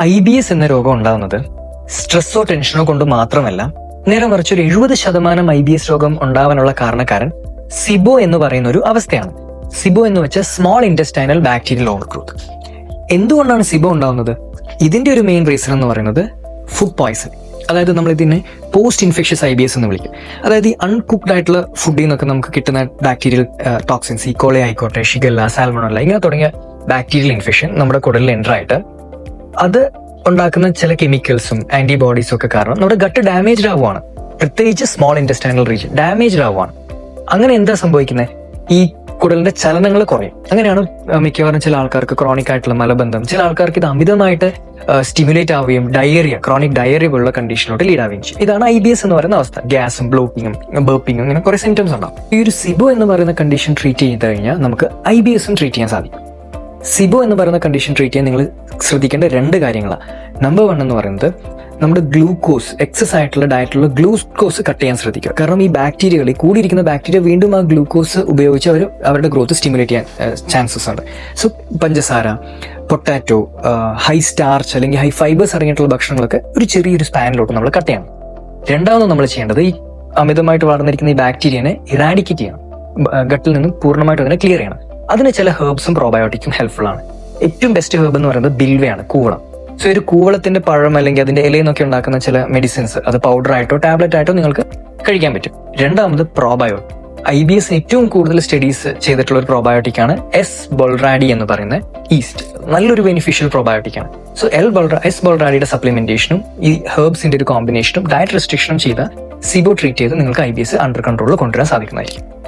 I B S എന്ന രോഗം ഉണ്ടാകുന്നത് സ്ട്രെസ്സോ ടെൻഷനോ കൊണ്ട് മാത്രമല്ല നേരെ മറിച്ച് ഒരു എഴുപത് ശതമാനം ഐ ബി എസ് രോഗം ഉണ്ടാവാനുള്ള കാരണക്കാരൻ സിബോ എന്ന് പറയുന്ന ഒരു അവസ്ഥയാണ്. സിബോ എന്ന് വെച്ചാൽ small intestinal bacterial over overgrowth എന്തുകൊണ്ടാണ് സിബോ ഉണ്ടാകുന്നത് ഇതിന്റെ ഒരു മെയിൻ റീസൺ എന്ന് പറയുന്നത് ഫുഡ് പോയ്സൺ അതായത് നമ്മൾ ഇതിനെ post infectious I B S എന്ന് വിളിക്കും. അതായത് ഈ അൺകുക്ഡ് ആയിട്ടുള്ള ഫുഡിൽ നിന്നൊക്കെ നമുക്ക് കിട്ടുന്ന ബാക്ടീരിയൽ ടോക്സിൻസ് ഈ കോളെ ആയിക്കോട്ടെ ഷിഗല്ല സാൽമണല്ല ഇങ്ങനെ തുടങ്ങിയ ബാക്ടീരിയൽ ഇൻഫെക്ഷൻ നമ്മുടെ കുടലിൽ എന്റർ ആയിട്ട് അത് ഉണ്ടാക്കുന്ന ചില കെമിക്കൽസും ആന്റിബോഡീസും ഒക്കെ കാരണം നമ്മുടെ ഗട്ട് ഡാമേജ്ഡ് ആവുകയാണ് പ്രത്യേകിച്ച് സ്മോൾ ഇന്റസ്റ്റൈനൽ റീജിയൻ ഡാമേജ്ഡ് ആവുകയാണ് അങ്ങനെ എന്താ സംഭവിക്കുന്നത് ഈ കുടലിന്റെ ചലനങ്ങൾ കുറയും. അങ്ങനെയാണ് മിക്കവാറും ചില ആൾക്കാർക്ക് ക്രോണിക് ആയിട്ടുള്ള മലബന്ധം. ചില ആൾക്കാർക്ക് ഇത് അമിതമായിട്ട് സ്റ്റിമുലേറ്റ് ആവുകയും ഡയറിയ ക്രോണിക് ഡയറിയ പോലുള്ള കണ്ടീഷനിലോട്ട് ലീഡ് ആവുകയും ചെയ്യും. ഇതാണ് ഐ ബി എസ് എന്ന് പറയുന്ന അവസ്ഥ. ഗ്യാസും ബ്ലോക്കിങ്ങും ബേപ്പിങ്ങും അങ്ങനെ കുറെ സിംറ്റംസ് ഉണ്ടാവും. ഈ ഒരു സിബോ എന്ന് പറയുന്ന കണ്ടീഷൻ ട്രീറ്റ് ചെയ്ത് കഴിഞ്ഞാൽ നമുക്ക് ഐ ബി എസും ട്രീറ്റ് ചെയ്യാൻ സാധിക്കും. സിബോ എന്ന് പറയുന്ന കണ്ടീഷൻ ട്രീറ്റ് ചെയ്യാൻ നിങ്ങൾ ശ്രദ്ധിക്കേണ്ട രണ്ട് കാര്യങ്ങളാണ് നമ്പർ വൺ എന്ന് പറയുന്നത് നമ്മുടെ ഗ്ലൂക്കോസ് എക്സസ് ആയിട്ടുള്ള ഡയറ്റിലുള്ള ഗ്ലൂക്കോസ് കട്ട് ചെയ്യാൻ ശ്രദ്ധിക്കുക. കാരണം ഈ ബാക്ടീരിയകൾ ഈ കൂടിയിരിക്കുന്ന ബാക്ടീരിയ വീണ്ടും ആ ഗ്ലൂക്കോസ് ഉപയോഗിച്ച് അവർ അവരുടെ ഗ്രോത്ത് സ്റ്റിമുലേറ്റ് ചെയ്യാൻ ചാൻസസ് ഉണ്ട്. സോ പഞ്ചസാര പൊട്ടാറ്റോ ഹൈ സ്റ്റാർച്ച് അല്ലെങ്കിൽ ഹൈ ഫൈബേഴ്സ് അടങ്ങിയിട്ടുള്ള ഭക്ഷണങ്ങളൊക്കെ ഒരു ചെറിയൊരു സ്പാനിലോട്ട് നമ്മൾ കട്ട് ചെയ്യണം. രണ്ടാമത് നമ്മൾ ചെയ്യേണ്ടത് ഈ അമിതമായിട്ട് വളർന്നിരിക്കുന്ന ഈ ബാക്ടീരിയനെ ഇറാഡിക്കേറ്റ് ചെയ്യണം. ഗട്ടിൽ നിന്നും പൂർണമായിട്ട് അതിനെ ക്ലിയർ ചെയ്യണം. അതിന് ചില ഹെർബ്സും പ്രോബയോട്ടിക്കും ഹെൽപ്ഫുൾ ആണ്. ഏറ്റവും ബെസ്റ്റ് ഹെർബ് എന്ന് പറയുന്നത് ബിൽവയാണ് കൂവളം. സോ ഒരു കൂവളത്തിന്റെ പഴം അല്ലെങ്കിൽ അതിന്റെ ഇലയിൽ നിന്നൊക്കെ ഉണ്ടാക്കുന്ന ചില മെഡിസിൻസ് അത് പൗഡർ ആയിട്ടോ ടാബ്ലറ്റ് ആയിട്ടോ നിങ്ങൾക്ക് കഴിക്കാൻ പറ്റും. രണ്ടാമത് പ്രോബയോട്ട് ഐ ബി എസ് ഏറ്റവും കൂടുതൽ സ്റ്റഡീസ് ചെയ്തിട്ടുള്ള ഒരു പ്രോബയോട്ടിക് ആണ് എസ് ബൊൾറാഡി എന്ന് പറയുന്ന ഈസ്റ്റ് നല്ലൊരു ബെനിഫിഷ്യൽ പ്രോബയോട്ടിക് ആണ്. സോ എൽ ബോൾറ എസ് ബോൾറാഡിയുടെ സപ്ലിമെന്റേഷനും ഈ ഹെർബ്സിന്റെ ഒരു കോമ്പിനേഷനും ഡയറ്റ് റെസ്ട്രിക്ഷനും ചെയ്ത സിബോ ട്രീറ്റ് ചെയ്ത് നിങ്ങൾക്ക് ഐ ബി എസ് അണ്ടർ കൺട്രോളിൽ കൊണ്ടുവരാൻ സാധിക്കുന്നതായിരിക്കും.